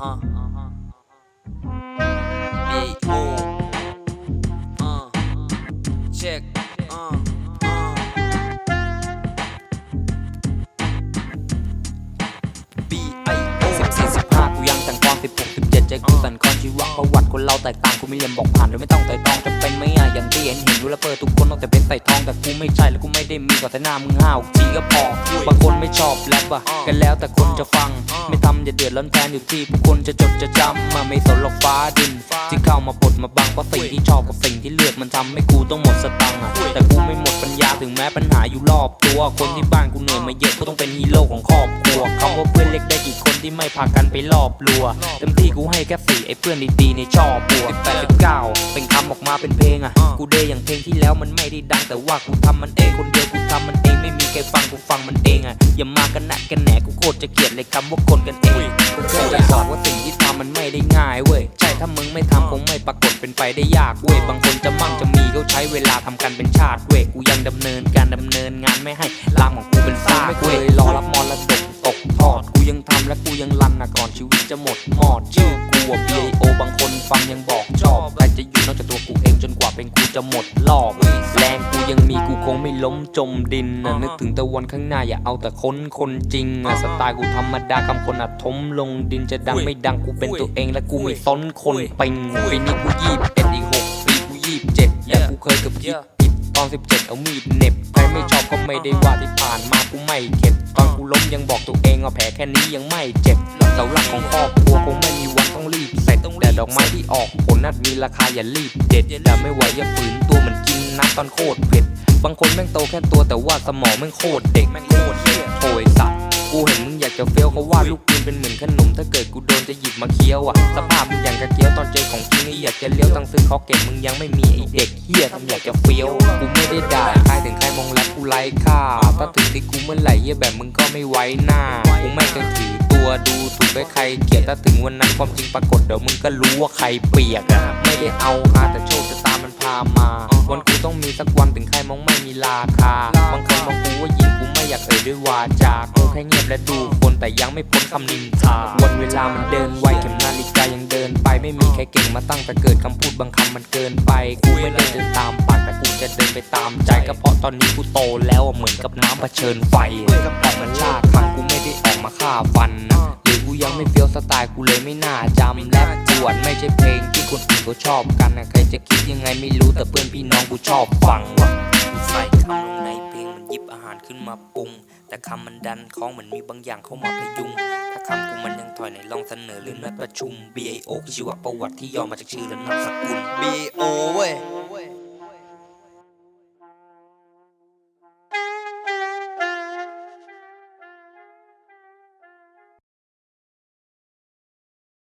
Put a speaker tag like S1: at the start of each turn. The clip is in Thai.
S1: huh, uh huh. B.O. Uh, check, uh, uh.
S2: สิบสี่สิบห้ากูยังแต่งกลอนสิบหก ชีวประวัติคนเราแตกต่างกูไม่เรียนบอกผ่านโดยไม่ต้องไต่ตองจะเป็นไหมอะอย่างที่เห็นเห็นรู้แล้วเปิดทุกคนต้องแต่เป็นใส่ทองแต่กูไม่ใช่แล้วกูไม่ได้มีกว่าแต่หน้ามึงห้าวทีก็พอบางคนไม่ชอบแรปอะกันแล้วแต่คนจะฟัง ไม่ทำอย่าเดือดร้อนแทนอยู่ที่ผู้คนจะจดจะจำมาไม่สนหรอกฟ้าดิน ที่เข้ามาปลดมาบังเพราะสิ่งที่ชอบกับสิ่งที่เลือกมันทำให้กูต้องหมดสตังค์อะแต่กูไม่หมดปัญญาถึงแม้ปัญหาอยู่รอบตัวคนที่บ้านกูเหนื่อยมาเยอะก็ต้องเป็นฮีโร่ของครอบครัวคำว่า ที่ไม่พากันไปรอบลัว เต็มที่กูให้แค่สี่ไอ้เพื่อนดีๆในชอบบัวสิบแปดสิบเก้าเป็นคำออกมาเป็นเพลงอะ กูเดยอย่างเพลงที่แล้วมันไม่ได้ดัง แต่ว่ากูทำมันเองคนเดียวกูทำมันเองไม่มีใครฟังกูฟังมันเองอะ อย่ามากันหนักกันแหนกูโคตรจะเกลียดเลยคำว่าคนกันเองกูแค่จะบอกว่าสิ่งที่ทำมันไม่ได้ง่ายเว้ย ใช่ถ้ามึงไม่ทำคงไม่ปรากฏเป็นไปได้ยากเว้ย บางคนจะมั่งจะมีเขาใช้เวลาทำกันเป็นชาติเว้ย กูยังดำเนินการดำเนินงานไม่ให้ลามของกูเป็นซากไม่เคย จะหมดหมอดชื่อกูว่า B.I.O บางคนฟังยังบอกชอบใครจะอยู่นอกจากตัวกูเองจนกว่าเป็นกูจะหมดรอบแรงกูยังมีกูคงไม่ล้มจมดินนะนึกถึงตะวันข้างหน้าอย่าเอาแต่คนคนจริงอะสไตล์กูธรรมดาคำคนอัดทมลงดินจะดังไม่ดังกูเป็นตัวเองและกูไม่ซ้นคนปิงปีนี้กูยี่สิบเอ็ดอีกหกปีกูยี่สิบเจ็ดแต่กูเคยเกับคิดผิดตอนสิบเจ็ดเอามีดเน็บใครไม่ชอบก็ไม่ได้ว่าที่ผ่านมากูไม่เข็ด ล้มยังบอกตัวเองว่าแผลแค่นี้ยังไม่เจ็บเสาหลักของครอบครัวคงไม่มีวันต้องรีบเสร็จแต่ดอกไม้ที่ออกผลนัดมีราคาอย่ารีบเด็ดแต่ไม่ไหวอย่าฝืนตัวเหมือนกินน้ำตอนโคตรเผ็ดบางคนแม่งโตแค่ตัวแต่ว่าสมองแม่งโคตรเด็กแม่งโคตรเหี้ยโอยสัตว์กูเห็นมึงอยากจะเฟี้ยวเขาว่าลูกปืนเป็นเหมือนขนมถ้าเกิดกูโดนจะหยิบมาเคี้ยวอะสภาพมึงอย่างกระเจียวตอนเจอของจริงนี่อยากจะเลี้ยวตังซื้อเขาเก็บมึงยังไม่มีไอเด็กเฮียทำอยากจะเฟี้ยวกูไม่ได้ด่า งใครมองแล้วกูไร้ค่าถ้าถึงที่กูเมื่อไหร่เฮียแบบมึงก็ไม่ไว้หน้ากูไม่เคยถือตัวดูถูกให้ใครเกลียดถ้าถึงวันนั้นความจริงปรากฏเดี๋ยวมึงก็รู้ว่าใครเปียกอะไม่ได้เอาหาแต่โชคชะตามันพามาวันกูต้องมีสักวันถึงใครมองไม่มีราคาบางคนมองกูว่าหญิงกูไม่อยากเอ่ยด้วยวาจากูแค่เงียบและดูคนแต่ยังไม่พ้นคำนินทาวันเวลามันเดินไวเข็มนาฬิกายัง ไม่มีใครเก่งมาตั้งแต่เกิดคำพูดบางคำมันเกินไป กูไม่ได้เดินตามปากแต่กูจะเดินไปตามใจก็เพราะตอนนี้กูโตแล้วเหมือนกับน้ำเผชิญไฟแต่มันลากคันกูไม่ได้ออกมาฆ่าฟันนะหรือกูยังไม่เฟี้ยวสไตล์กูเลยไม่น่าจำแลบปวดไม่ใช่เพลงที่คนอื่นเขาชอบกันนะใครจะคิดยังไงไม่รู้แต่เพื่อนพี่น้องกูชอบฟังว่ะใส่คำลงในเพลงมันหยิบอาหารขึ้นมาปรุง แต่คำมันดันคล้องเหมือนมีบางอย่างเข้ามาพยุง ถ้าคำกูมันยังถอยในลองเสนอหรือนัดประชุม B I O ชีวประวัติที่ย่อมาจากชื่อและนามสกุล
S1: B.O. เว้ย